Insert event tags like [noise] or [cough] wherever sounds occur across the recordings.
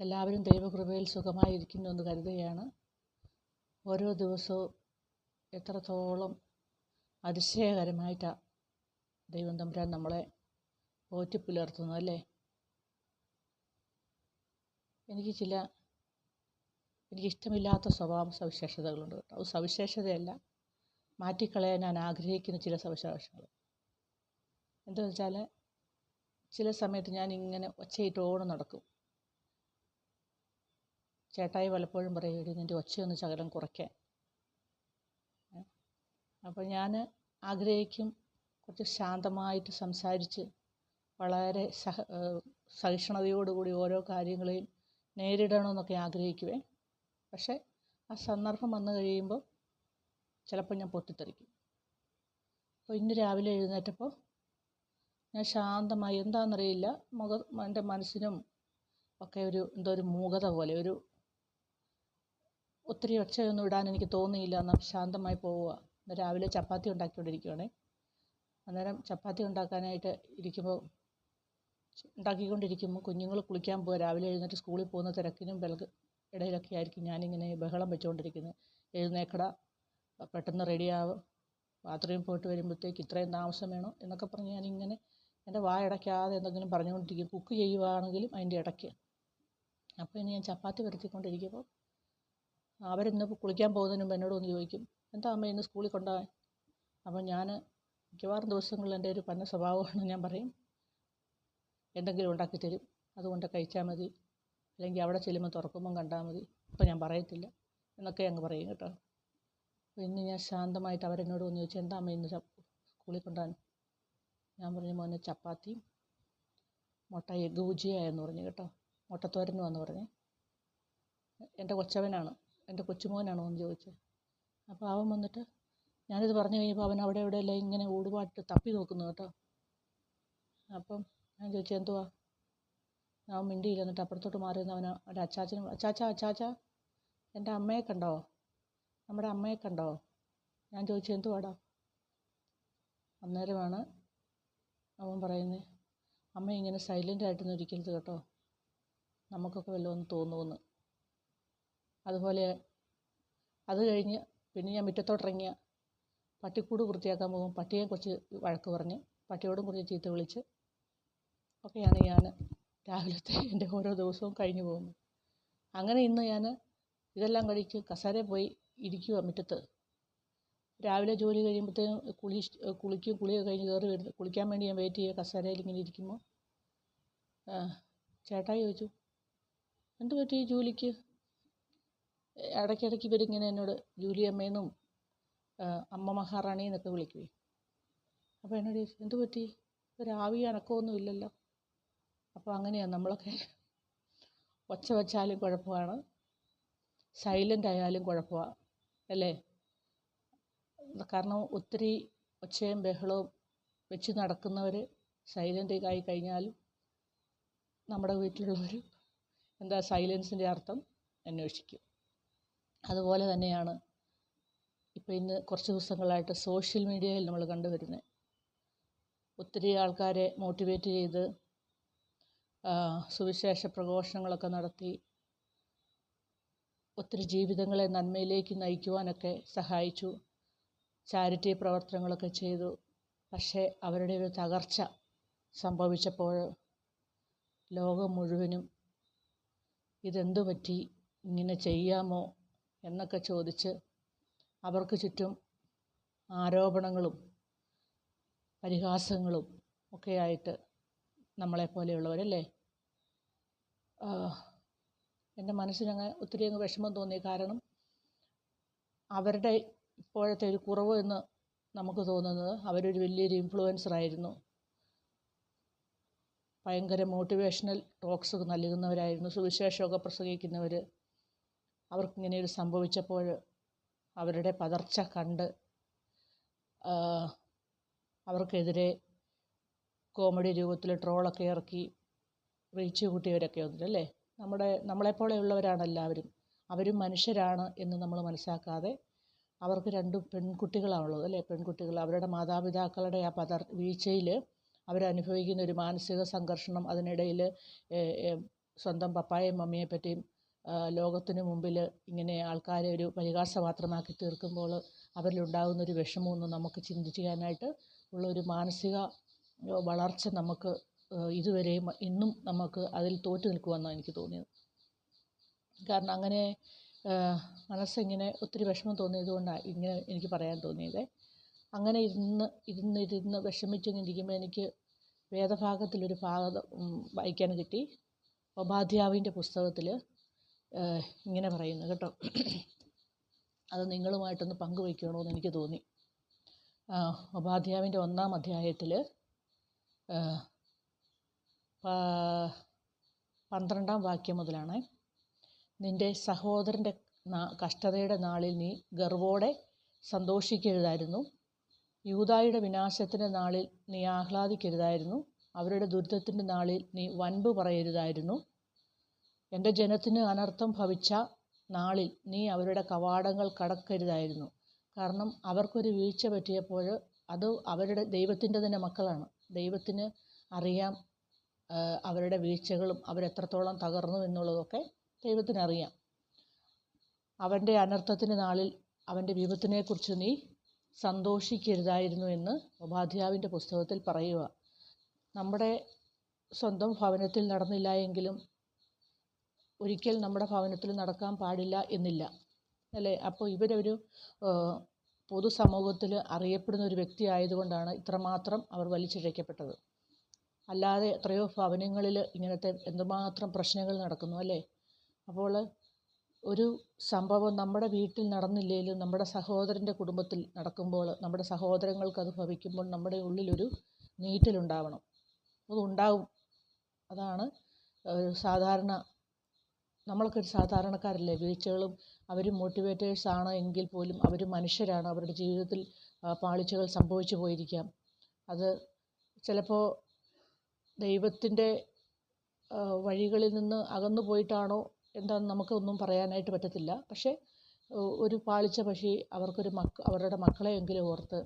എല്ലാവരും ദൈവകൃപയിൽ സുഖമായിരിക്കുന്നു എന്ന് കരുതുകയാണ്. ഓരോ ദിവസവും എത്രത്തോളം അതിശയകരമായിട്ടാണ് ദൈവം തമ്പുരാൻ നമ്മളെ പോറ്റി പുലർത്തുന്നു അല്ലേ? എനിക്ക് ചില എനിക്കിഷ്ടമില്ലാത്ത സ്വഭാവ സവിശേഷതകളുണ്ട് കേട്ടോ. സവിശേഷതയല്ല മാറ്റിക്കളയാൻ ഞാൻ ആഗ്രഹിക്കുന്ന ചില സവിശേഷതകൾ. എന്താണെന്ന് വെച്ചാൽ ചില സമയത്ത് ഞാൻ ഇങ്ങനെ ഒച്ചയിട്ട് നടക്കും. ചേട്ടായി പലപ്പോഴും പറയും എടി നിന്റെ ഒച്ചയൊന്ന് ശകലം കുറയ്ക്കാൻ അപ്പോൾ ഞാൻ ആഗ്രഹിക്കും കുറച്ച് ശാന്തമായിട്ട് സംസാരിച്ച് വളരെ സഹ സഹിഷ്ണുതയോടുകൂടി ഓരോ കാര്യങ്ങളെയും നേരിടണമെന്നൊക്കെ ആഗ്രഹിക്കുവേ. പക്ഷേ ആ സന്ദർഭം വന്നു കഴിയുമ്പോൾ ചിലപ്പോൾ ഞാൻ പൊട്ടിത്തെറിക്കും. അപ്പോൾ ഇന്ന് രാവിലെ എഴുന്നേറ്റപ്പോൾ ഞാൻ ശാന്തമായി എന്താണെന്നറിയില്ല മുഖ എന്റെ മനസ്സിനും ഒക്കെ ഒരു എന്തോ ഒരു മൂകത പോലെ ഒരു ഒത്തിരി ഒച്ചയൊന്നും ഇടാൻ എനിക്ക് തോന്നിയില്ല. എന്നാൽ ശാന്തമായി പോവുക. രാവിലെ ചപ്പാത്തി ഉണ്ടാക്കിക്കൊണ്ടിരിക്കുകയാണേ അന്നേരം ചപ്പാത്തി ഉണ്ടാക്കാനായിട്ട് ഇരിക്കുമ്പോൾ ഉണ്ടാക്കിക്കൊണ്ടിരിക്കുമ്പോൾ കുഞ്ഞുങ്ങൾ കുളിക്കാൻ പോകുക രാവിലെ എഴുന്നേറ്റ് സ്കൂളിൽ പോകുന്ന തിരക്കിനും ബൽഗ് ഇടയിലൊക്കെ ആയിരിക്കും ഞാനിങ്ങനെ ബഹളം വെച്ചുകൊണ്ടിരിക്കുന്നത്. എഴുന്നേക്കട പെട്ടെന്ന് റെഡിയാവും ബാത്റൂമിൽ പോയിട്ട് വരുമ്പോഴത്തേക്ക് ഇത്രയും താമസം വേണോ എന്നൊക്കെ പറഞ്ഞ് ഞാനിങ്ങനെ എന്റെ വായടയ്ക്കാതെ എന്തെങ്കിലും പറഞ്ഞുകൊണ്ടിരിക്കും. കുക്ക് ചെയ്യുവാണെങ്കിലും അതിന്റെ ഇടയ്ക്ക്. അപ്പോൾ ഇനി ഞാൻ ചപ്പാത്തി പരത്തിക്കൊണ്ടിരിക്കുമ്പോൾ അവരിന്ന് കുളിക്കാൻ പോകുന്നതിന് മുമ്പ് എന്നോട് ഒന്ന് ചോദിക്കും എന്താ അമ്മ ഇന്ന് സ്കൂളിൽ കൊണ്ടുപോകാൻ അപ്പം ഞാൻ മിക്കവാറും ദിവസങ്ങളിൽ എന്റെ ഒരു പന്ന സ്വഭാവമാണ് ഞാൻ പറയും എന്തെങ്കിലും ഉണ്ടാക്കി തരും അതുകൊണ്ട് കഴിച്ചാൽ മതി അല്ലെങ്കിൽ അവിടെ ചെല്ലുമ്പോൾ തുറക്കുമ്പം കണ്ടാൽ മതി ഇപ്പം ഞാൻ പറയത്തില്ല എന്നൊക്കെ അങ്ങ് പറയും കേട്ടോ. ഇന്ന് ഞാൻ ശാന്തമായിട്ട് അവരെന്നോട് വന്ന് ചോദിച്ചു എന്താ അമ്മ ഇന്ന് സ്കൂളിൽ കൊണ്ടുപോകാൻ ഞാൻ പറഞ്ഞു മോനെ ചപ്പാത്തിയും മുട്ട എഗ്ഗ് ഭുജിയായെന്ന് പറഞ്ഞു കേട്ടോ മുട്ടത്തോരനും എന്ന് പറഞ്ഞു. എന്റെ കൊച്ചവനാണ് എന്റെ കൊച്ചുമോനാണോ എന്ന് ചോദിച്ചത് അപ്പോൾ അവൻ വന്നിട്ട് ഞാനിത് പറഞ്ഞു കഴിഞ്ഞപ്പോൾ അവൻ അവിടെ ഇവിടെ എല്ലാം ഇങ്ങനെ ഓടുപാട്ട് തപ്പി നോക്കുന്നു കേട്ടോ. അപ്പം ഞാൻ ചോദിച്ചു എന്തുവാ? അവൻ മിണ്ടിയില്ല എന്നിട്ട് അപ്പുറത്തോട്ട് മാറി അവൻ അവന്റെ അച്ചാച്ചനും അച്ചാച്ച അച്ചാച്ച എന്റെ അമ്മയെ കണ്ടോ? നമ്മുടെ അമ്മയെ കണ്ടോ? ഞാൻ ചോദിച്ചു എന്തുവാടാ? അന്നേരമാണ് അവൻ പറയുന്നത് അമ്മ ഇങ്ങനെ സൈലന്റ് ആയിട്ടൊന്നും ഇരിക്കരുത് കേട്ടോ. നമുക്കൊക്കെ വല്ലതും തോന്നുമെന്ന് അതുപോലെ അത് കഴിഞ്ഞ് പിന്നെ ഞാൻ മുറ്റത്തോട്ടിറങ്ങിയ പട്ടിക്കൂട് വൃത്തിയാക്കാൻ പോകും. പട്ടിയെ കുറിച്ച് വഴക്ക് പറഞ്ഞ് പട്ടിയോടും കുറച്ച് ചീത്ത വിളിച്ച് ഒക്കെയാണ് ഞാൻ രാവിലത്തെ [laughs] എന്റെ ഓരോ ദിവസവും കഴിഞ്ഞു പോകുന്നത്. അങ്ങനെ ഇന്ന് ഞാൻ ഇതെല്ലാം കഴിച്ച് കസേരയിൽ പോയി ഇരിക്കുക മുറ്റത്ത്. രാവിലെ ജോലി കഴിയുമ്പോഴത്തേക്കും കുളി കുളിക്കും കുളിയൊക്കെ കഴിഞ്ഞ് കയറി വരുന്നു കുളിക്കാൻ വേണ്ടി ഞാൻ വെയിറ്റ് ചെയ്യുക കസേരയിൽ ഇങ്ങനെ ഇരിക്കുമ്പോൾ. ചേട്ടായി ചോദിച്ചു എന്ത് പറ്റി ജോലിക്ക്? ഇടയ്ക്കിടയ്ക്ക് ഇവരിങ്ങനെ എന്നോട് ജൂലിയമ്മേന്നും അമ്മ മഹാറാണി എന്നൊക്കെ വിളിക്കുവേ. അപ്പോൾ എന്നോട് ചോദിച്ചു എന്ത് പറ്റി? ഒരാവി അണക്കമൊന്നും ഇല്ലല്ലോ. അപ്പോൾ അങ്ങനെയാണ് നമ്മളൊക്കെ ഒച്ച വെച്ചാലും കുഴപ്പമാണ് സൈലന്റ് ആയാലും കുഴപ്പമാണ് അല്ലേ? കാരണം ഒത്തിരി ഒച്ചയും ബഹളവും വെച്ച് നടക്കുന്നവർ സൈലന്റ് ആയി കഴിഞ്ഞാലും നമ്മുടെ വീട്ടിലുള്ളവർ എന്താ സൈലൻസിന്റെ അർത്ഥം അന്വേഷിക്കും. അതുപോലെ തന്നെയാണ് ഇപ്പോൾ ഇന്ന് കുറച്ച് ദിവസങ്ങളായിട്ട് സോഷ്യൽ മീഡിയയിൽ നമ്മൾ കണ്ടുവരുന്നത് ഒത്തിരി ആൾക്കാരെ മോട്ടിവേറ്റ് ചെയ്ത് സുവിശേഷ പ്രഘോഷണങ്ങളൊക്കെ നടത്തി ഒത്തിരി ജീവിതങ്ങളെ നന്മയിലേക്ക് നയിക്കുവാനൊക്കെ സഹായിച്ചു ചാരിറ്റി പ്രവർത്തനങ്ങളൊക്കെ ചെയ്തു. പക്ഷേ അവരുടെ ഒരു തകർച്ച സംഭവിച്ചപ്പോൾ ലോകം മുഴുവനും ഇതെന്തു പറ്റി? ഇങ്ങനെ ചെയ്യാമോ? എന്നൊക്കെ ചോദിച്ച് അവർക്ക് ചുറ്റും ആരോപണങ്ങളും പരിഹാസങ്ങളും ഒക്കെയായിട്ട് നമ്മളെപ്പോലെയുള്ളവരല്ലേ എന്റെ മനസ്സിനങ്ങ് ഒത്തിരി അങ്ങ് വിഷമം തോന്നി കാരണം അവരുടെ ഇപ്പോഴത്തെ ഒരു കുറവ് എന്ന് നമുക്ക് തോന്നുന്നത് അവരൊരു വലിയൊരു ഇൻഫ്ലുവൻസർ ആയിരുന്നു. ഭയങ്കര മോട്ടിവേഷണൽ ടോക്സ് നൽകുന്നവരായിരുന്നു സുവിശേഷമൊക്കെ പ്രസംഗിക്കുന്നവർ അവർക്കിങ്ങനെ ഒരു സംഭവിച്ചപ്പോൾ അവരുടെ പതർച്ച കണ്ട് അവർക്കെതിരെ കോമഡി രൂപത്തിൽ ട്രോളൊക്കെ ഇറക്കി റീച്ച് കൂട്ടിയവരൊക്കെ ഉണ്ടല്ലേ നമ്മുടെ നമ്മളെപ്പോലെയുള്ളവരാണ് എല്ലാവരും അവരും മനുഷ്യരാണ് എന്ന് നമ്മൾ മനസ്സിലാക്കാതെ അവർക്ക് രണ്ട് പെൺകുട്ടികളാണുള്ളത് അല്ലേ? പെൺകുട്ടികൾ അവരുടെ മാതാപിതാക്കളുടെ ആ പതർ വീഴ്ചയിൽ അവരനുഭവിക്കുന്ന ഒരു മാനസിക സംഘർഷണം അതിനിടയിൽ സ്വന്തം പപ്പായെയും മമ്മിയെ പറ്റിയും ലോകത്തിന് മുമ്പിൽ ഇങ്ങനെ ആൾക്കാരെ ഒരു പരിഹാസപാത്രമാക്കി തീർക്കുമ്പോൾ അവരിലുണ്ടാകുന്ന ഒരു വിഷമമൊന്നും നമുക്ക് ചിന്തിക്കാനായിട്ട് ഉള്ളൊരു മാനസിക വളർച്ച നമുക്ക് ഇതുവരെയും ഇന്നും നമുക്ക് അതിൽ തോറ്റു നിൽക്കുമെന്നാണ് എനിക്ക് തോന്നിയത്. കാരണം അങ്ങനെ മനസ്സിങ്ങനെ ഒത്തിരി വിഷമം തോന്നിയത് കൊണ്ടാണ് ഇങ്ങനെ എനിക്ക് പറയാൻ തോന്നിയത്. അങ്ങനെ ഇരുന്ന് ഇരുന്നിരുന്ന് വിഷമിച്ചിങ്ങനെ ഇരിക്കുമ്പോൾ എനിക്ക് വേദഭാഗത്തിലൊരു ഭാഗം വായിക്കാൻ കിട്ടി. ഉപാധ്യാവിന്റെ പുസ്തകത്തിൽ ഇങ്ങനെ പറയുന്നു കേട്ടോ. അത് നിങ്ങളുമായിട്ടൊന്ന് പങ്കുവയ്ക്കണമെന്ന് എനിക്ക് തോന്നി. ഉപാധ്യാവിന്റെ ഒന്നാം അധ്യായത്തിൽ പന്ത്രണ്ടാം വാക്യം മുതലാണ്. നിന്റെ സഹോദരന്റെ കഷ്ടതയുടെ നാളിൽ നീ ഗർവോടെ സന്തോഷിക്കരുതായിരുന്നു. യൂദായുടെ വിനാശത്തിന്റെ നാളിൽ നീ ആഹ്ലാദിക്കരുതായിരുന്നു. അവരുടെ ദുരിതത്തിന്റെ നാളിൽ നീ വൻപ് പറയരുതായിരുന്നു. എന്റെ ജനത്തിന് അനർത്ഥം ഭവിച്ച നാളിൽ നീ അവരുടെ കവാടങ്ങൾ കടക്കരുതായിരുന്നു. കാരണം അവർക്കൊരു വീഴ്ച പറ്റിയപ്പോൾ അത് അവരുടെ ദൈവത്തിന്റെ തന്നെ മക്കളാണ്. ദൈവത്തിന് അറിയാം അവരുടെ വീഴ്ചകളും അവരെത്രത്തോളം തകർന്നു എന്നുള്ളതൊക്കെ ദൈവത്തിനറിയാം അവന്റെ അനർത്ഥത്തിന്റെ നാളിൽ അവന്റെ വിപത്തിനെക്കുറിച്ച് നീ സന്തോഷിക്കരുതായിരുന്നു എന്ന് ഉപാധ്യാവിന്റെ പുസ്തകത്തിൽ പറയുക. നമ്മുടെ സ്വന്തം ഭവനത്തിൽ നടന്നില്ല എങ്കിലും ഒരിക്കൽ നമ്മുടെ ഭവനത്തിൽ നടക്കാൻ പാടില്ല എന്നില്ല. അല്ലേ? അപ്പോൾ ഇവരൊരു പൊതുസമൂഹത്തിൽ അറിയപ്പെടുന്ന ഒരു വ്യക്തി ആയതുകൊണ്ടാണ് ഇത്രമാത്രം അവർ വലിച്ചിഴയ്ക്കപ്പെട്ടത്. അല്ലാതെ എത്രയോ ഭവനങ്ങളിൽ ഇങ്ങനത്തെ എന്തുമാത്രം പ്രശ്നങ്ങൾ നടക്കുന്നു അല്ലേ? അപ്പോൾ ഒരു സംഭവം നമ്മുടെ വീട്ടിൽ നടന്നില്ലെങ്കിലും നമ്മുടെ സഹോദരന്റെ കുടുംബത്തിൽ നടക്കുമ്പോൾ നമ്മുടെ സഹോദരങ്ങൾക്ക് അത് ഭവിക്കുമ്പോൾ നമ്മുടെ ഉള്ളിലൊരു നീറ്റലുണ്ടാവണം. അതുണ്ടാവും. അതാണ് സാധാരണ നമ്മളൊക്കെ ഒരു സാധാരണക്കാരല്ലേ? വീഴ്ചകളും അവർ മോട്ടിവേറ്റേഴ്സ് ആണ് എങ്കിൽ പോലും അവർ മനുഷ്യരാണ്. അവരുടെ ജീവിതത്തിൽ പാളിച്ചകൾ സംഭവിച്ചു പോയിരിക്കാം. അത് ചിലപ്പോൾ ദൈവത്തിന്റെ വഴികളിൽ നിന്ന് അകന്നു പോയിട്ടാണോ എന്താണെന്ന് നമുക്കൊന്നും പറയാനായിട്ട് പറ്റത്തില്ല. പക്ഷേ ഒരു പാളിച്ച പക്ഷി അവർക്കൊരു മക്ക അവരുടെ മക്കളെയെങ്കിലും ഓർത്ത്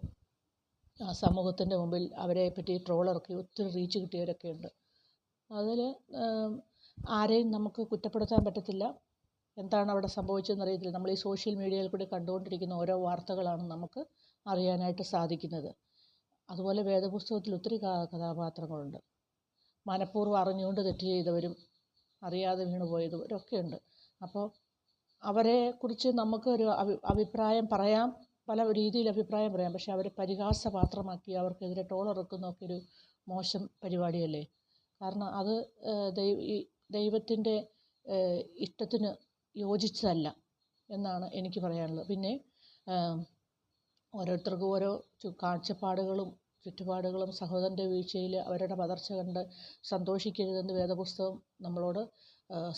സമൂഹത്തിന്റെ മുമ്പിൽ അവരെ പറ്റി ട്രോളറൊക്കെ ഒത്തിരി റീച്ച് കിട്ടിയവരൊക്കെ ഉണ്ട്. അതിൽ ആരെയും നമുക്ക് കുറ്റപ്പെടുത്താൻ പറ്റത്തില്ല. എന്താണ് അവിടെ സംഭവിച്ചതെന്ന് അറിയത്തില്ല. നമ്മൾ ഈ സോഷ്യൽ മീഡിയയിൽ കൂടി കണ്ടുകൊണ്ടിരിക്കുന്ന ഓരോ വാർത്തകളാണ് നമുക്ക് അറിയാനായിട്ട് സാധിക്കുന്നത്. അതുപോലെ വേദപുസ്തകത്തിൽ ഒത്തിരി കഥാപാത്രങ്ങളുണ്ട്. മനഃപൂർവം അറിഞ്ഞുകൊണ്ട് തെറ്റ് ചെയ്തവരും അറിയാതെ വീണു പോയതും ഉണ്ട്. അപ്പോൾ അവരെ കുറിച്ച് നമുക്കൊരു അഭി അഭിപ്രായം പറയാം. പല രീതിയിൽ അഭിപ്രായം പറയാം. പക്ഷേ അവരെ പരിഹാസപാത്രമാക്കി അവർക്കെതിരെ ടോളിറക്കുന്നൊക്കെ ഒരു മോശം പരിപാടിയല്ലേ? കാരണം അത് ഈ ദൈവത്തിന്റെ ഇഷ്ടത്തിന് യോജിച്ചതല്ല എന്നാണ് എനിക്ക് പറയാനുള്ളത്. പിന്നെ ഓരോരുത്തർക്കും ഓരോ കാഴ്ചപ്പാടുകളും ചുറ്റുപാടുകളും സഹോദരന്റെ വീഴ്ചയിൽ അവരുടെ പതർച്ച കണ്ട് സന്തോഷിക്കരുതെന്ന് വേദപുസ്തകം നമ്മളോട്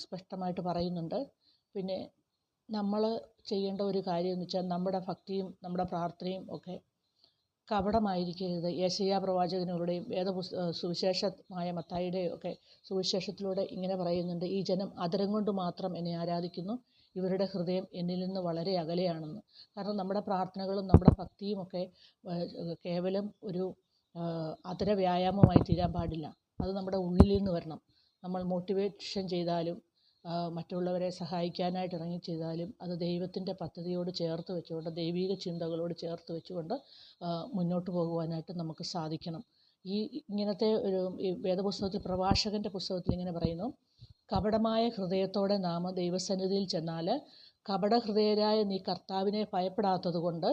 സ്പഷ്ടമായിട്ട് പറയുന്നുണ്ട്. പിന്നെ നമ്മൾ ചെയ്യേണ്ട ഒരു കാര്യം എന്ന് വെച്ചാൽ നമ്മുടെ ഭക്തിയും നമ്മുടെ പ്രാർത്ഥനയും ഒക്കെ കപടമായിരിക്കരുത്. യേശയ്യാ പ്രവാചകനുകളുടെയും വേദപുസ്ത സുവിശേഷമായ മത്തായിയുടെയും ഒക്കെ സുവിശേഷത്തിലൂടെ ഇങ്ങനെ പറയുന്നുണ്ട് ഈ ജനം അതരം കൊണ്ട് മാത്രം എന്നെ ആരാധിക്കുന്നു. ഇവരുടെ ഹൃദയം എന്നിൽ നിന്ന് വളരെ അകലെയാണെന്ന്. കാരണം നമ്മുടെ പ്രാർത്ഥനകളും നമ്മുടെ ഭക്തിയും ഒക്കെ കേവലം ഒരു അതര വ്യായാമമായി തീരാൻ പാടില്ല. അത് നമ്മുടെ ഉള്ളിൽ നിന്ന് വരണം. നമ്മൾ മോട്ടിവേഷൻ ചെയ്താലും മറ്റുള്ളവരെ സഹായിക്കാനായിട്ട് ഇറങ്ങി ചെയ്താലും അത് ദൈവത്തിന്റെ പദ്ധതിയോട് ചേർത്ത് വെച്ചുകൊണ്ട് ദൈവീക ചിന്തകളോട് ചേർത്ത് വെച്ചുകൊണ്ട് മുന്നോട്ട് പോകുവാനായിട്ട് നമുക്ക് സാധിക്കണം. ഈ ഇങ്ങനത്തെ ഒരു ഈ വേദപുസ്തകത്തിൽ പ്രഭാഷകന്റെ പുസ്തകത്തിൽ ഇങ്ങനെ പറയുന്നു കപടമായ ഹൃദയത്തോടെ നാമ ദൈവസന്നിധിയിൽ ചെന്നാൽ കപടഹൃദയരായ നീ കർത്താവിനെ ഭയപ്പെടാത്തത് കൊണ്ട്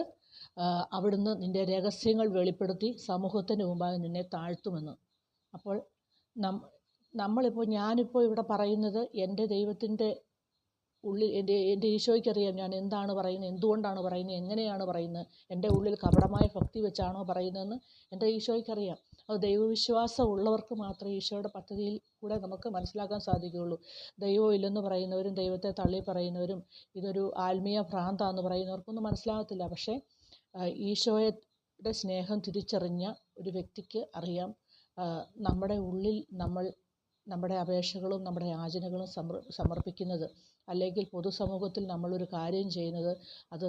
അവിടുന്ന് നിന്റെ രഹസ്യങ്ങൾ വെളിപ്പെടുത്തി സമൂഹത്തിന് മുമ്പാകെ നിന്നെ താഴ്ത്തുമെന്ന്. അപ്പോൾ നം നമ്മളിപ്പോൾ ഞാനിപ്പോൾ ഇവിടെ പറയുന്നത് എന്റെ ദൈവത്തിന്റെ ഉള്ളിൽ എന്റെ എന്റെ ഈശോയ്ക്കറിയാം ഞാൻ എന്താണ് പറയുന്നത് എന്തുകൊണ്ടാണ് പറയുന്നത് എങ്ങനെയാണ് പറയുന്നത് എന്റെ ഉള്ളിൽ കപടമായ ഭക്തി വെച്ചാണോ പറയുന്നതെന്ന് എന്റെ ഈശോയ്ക്കറിയാം അത് ദൈവവിശ്വാസം ഉള്ളവർക്ക് മാത്രമേ ഈശോയുടെ പദ്ധതിയിൽ കൂടെ നമുക്ക് മനസ്സിലാക്കാൻ സാധിക്കുകയുള്ളൂ. ദൈവം ഇല്ലെന്ന് പറയുന്നവരും ദൈവത്തെ തള്ളി പറയുന്നവരും ഇതൊരു ആത്മീയ ഭ്രാന്താന്ന് പറയുന്നവർക്കൊന്നും മനസ്സിലാകത്തില്ല. പക്ഷേ ഈശോയുടെ സ്നേഹം തിരിച്ചറിഞ്ഞ ഒരു വ്യക്തിക്ക് അറിയാം നമ്മുടെ ഉള്ളിൽ നമ്മൾ നമ്മുടെ അപേക്ഷകളും നമ്മുടെ യാചനകളും സമർ സമർപ്പിക്കുന്നത് അല്ലെങ്കിൽ പൊതുസമൂഹത്തിൽ നമ്മളൊരു കാര്യം ചെയ്യുന്നത് അത്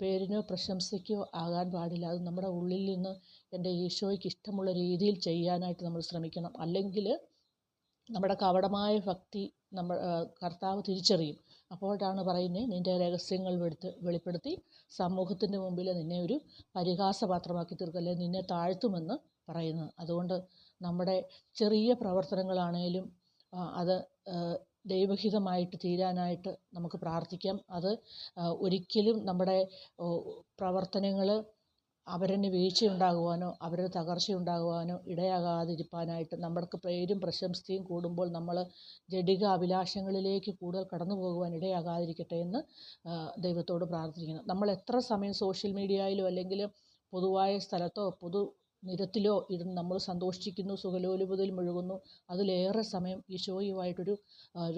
പേരിനോ പ്രശംസയ്ക്കോ ആകാൻ പാടില്ല. അത് നമ്മുടെ ഉള്ളിൽ നിന്ന് എന്റെ ഈശോയ്ക്ക് ഇഷ്ടമുള്ള രീതിയിൽ ചെയ്യാനായിട്ട് നമ്മൾ ശ്രമിക്കണം. അല്ലെങ്കിൽ നമ്മുടെ കവടമായ ഭക്തി നമ്മൾ കർത്താവ് തിരിച്ചറിയും. അപ്പോഴാണ് പറയുന്നത് നിന്റെ രഹസ്യങ്ങൾ വെടുത്ത് വെളിപ്പെടുത്തി സമൂഹത്തിന്റെ മുമ്പിൽ നിന്നെ ഒരു പരിഹാസപാത്രമാക്കി തീർക്കല്ലേ നിന്നെ താഴ്ത്തുമെന്ന് പറയുന്നത്. അതുകൊണ്ട് നമ്മുടെ ചെറിയ പ്രവർത്തനങ്ങളാണേലും അത് ദൈവഹിതമായിട്ട് തീരാനായിട്ട് നമുക്ക് പ്രാർത്ഥിക്കാം. അത് ഒരിക്കലും നമ്മുടെ പ്രവർത്തനങ്ങൾ അവരിന് വീഴ്ചയുണ്ടാകുവാനോ അവരുടെ തകർച്ചയുണ്ടാകുവാനോ ഇടയാകാതിരിക്കാനായിട്ട് നമ്മൾക്ക് പേരും പ്രശംസയും കൂടുമ്പോൾ നമ്മൾ ജഡിക അഭിലാഷങ്ങളിലേക്ക് കൂടുതൽ കടന്നു പോകുവാൻ ഇടയാകാതിരിക്കട്ടെ എന്ന് ദൈവത്തോട് പ്രാർത്ഥിക്കുന്നു. നമ്മൾ എത്ര സമയം സോഷ്യൽ മീഡിയയിലോ അല്ലെങ്കിൽ പൊതുവായ സ്ഥലത്തോ പൊതു നിരത്തിലോ ഇരുന്ന് നമ്മൾ സന്തോഷിക്കുന്നു സുഖലോലുപതയിൽ മുഴുകുന്നു. അതിലേറെ സമയം ഈശോയുമായിട്ടൊരു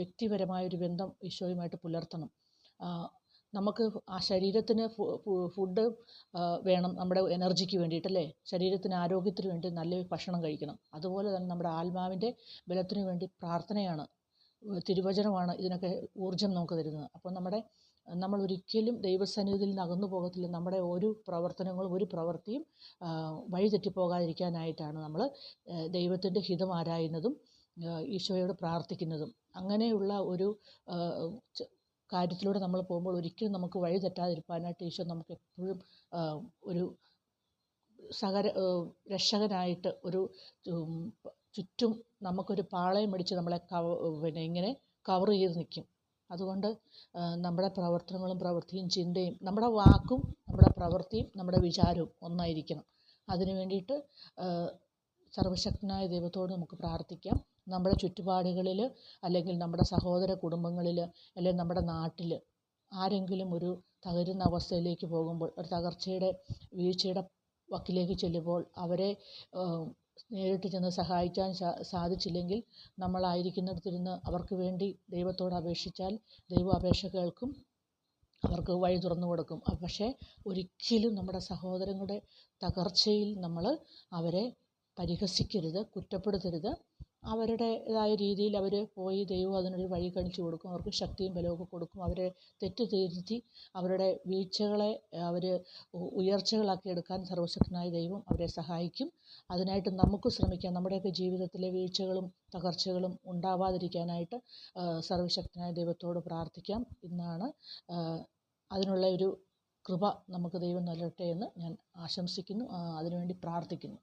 വ്യക്തിപരമായൊരു ബന്ധം ഈശോയുമായിട്ട് പുലർത്തണം. നമുക്ക് ആ ശരീരത്തിന് ഫുഡ് വേണം നമ്മുടെ എനർജിക്ക് വേണ്ടിയിട്ടല്ലേ ശരീരത്തിന് ആരോഗ്യത്തിന് വേണ്ടി നല്ല ഭക്ഷണം കഴിക്കണം. അതുപോലെ തന്നെ നമ്മുടെ ആത്മാവിന്റെ ബലത്തിന് വേണ്ടി പ്രാർത്ഥനയാണ് തിരുവചനമാണ് ഇതിനൊക്കെ ഊർജം നമുക്ക് തരുന്നത്. അപ്പോൾ നമ്മുടെ നമ്മൾ ഒരിക്കലും ദൈവസന്നിധിയിൽ നിന്ന് അകന്നു പോകത്തില്ല. നമ്മുടെ ഒരു പ്രവർത്തനങ്ങളും ഒരു പ്രവൃത്തിയും വഴിതെറ്റിപ്പോകാതിരിക്കാനായിട്ടാണ് നമ്മൾ ദൈവത്തിന്റെ ഹിതം ആരായുന്നതും ഈശോയോട് പ്രാർത്ഥിക്കുന്നതും. അങ്ങനെയുള്ള ഒരു കാര്യത്തിലൂടെ നമ്മൾ പോകുമ്പോൾ ഒരിക്കലും നമുക്ക് വഴി തെറ്റാതിരിക്കാനായിട്ട് ഈശോ നമുക്ക് എപ്പോഴും ഒരു സഹര രക്ഷകനായിട്ട് ഒരു ചുറ്റും നമുക്കൊരു പാളയം അടിച്ച് നമ്മളെ കവ പിന്നെ ഇങ്ങനെ കവർ ചെയ്ത് നിൽക്കും. അതുകൊണ്ട് നമ്മുടെ പ്രവർത്തനങ്ങളും പ്രവൃത്തിയും ചിന്തയും നമ്മുടെ വാക്കും നമ്മുടെ പ്രവൃത്തിയും നമ്മുടെ വിചാരവും ഒന്നായിരിക്കണം. അതിന് വേണ്ടിയിട്ട് സർവശക്തനായ ദൈവത്തോട് നമുക്ക് പ്രാർത്ഥിക്കാം. നമ്മുടെ ചുറ്റുപാടുകളിൽ അല്ലെങ്കിൽ നമ്മുടെ സഹോദര കുടുംബങ്ങളിൽ അല്ലെങ്കിൽ നമ്മുടെ നാട്ടിൽ ആരെങ്കിലും ഒരു തകരുന്ന അവസ്ഥയിലേക്ക് പോകുമ്പോൾ ഒരു തകർച്ചയുടെ വീഴ്ചയുടെ വക്കിലേക്ക് ചെല്ലുമ്പോൾ അവരെ നേരിട്ട് ചെന്ന് സഹായിക്കാൻ സാധിച്ചില്ലെങ്കിൽ നമ്മളായിരിക്കുന്നിടത്തിരുന്ന് അവർക്ക് വേണ്ടി ദൈവത്തോട് അപേക്ഷിച്ചാൽ ദൈവം അപേക്ഷ കേൾക്കും അവർക്ക് വഴി തുറന്നു കൊടുക്കും. പക്ഷേ ഒരിക്കലും നമ്മുടെ സഹോദരങ്ങളുടെ തകർച്ചയിൽ നമ്മൾ അവരെ പരിഹസിക്കരുത് കുറ്റപ്പെടുത്തരുത്. അവരുടേതായ രീതിയിൽ അവർ പോയി ദൈവം അതിനൊരു വഴി കാണിച്ചു കൊടുക്കും. അവർക്ക് ശക്തിയും ബലമൊക്കെ കൊടുക്കും. അവരെ തെറ്റ് തിരുത്തി അവരുടെ വീഴ്ചകളെ അവർ ഉയർച്ചകളാക്കി എടുക്കാൻ സർവശക്തനായ ദൈവം അവരെ സഹായിക്കും. അതിനായിട്ട് നമുക്ക് ശ്രമിക്കാം. നമ്മുടെയൊക്കെ ജീവിതത്തിലെ വീഴ്ചകളും തകർച്ചകളും ഉണ്ടാവാതിരിക്കാനായിട്ട് സർവശക്തനായ ദൈവത്തോട് പ്രാർത്ഥിക്കാം. ഇന്നാണ് അതിനുള്ള ഒരു കൃപ നമുക്ക് ദൈവം നൽകട്ടെ എന്ന് ഞാൻ ആശംസിക്കുന്നു. അതിനുവേണ്ടി പ്രാർത്ഥിക്കുന്നു.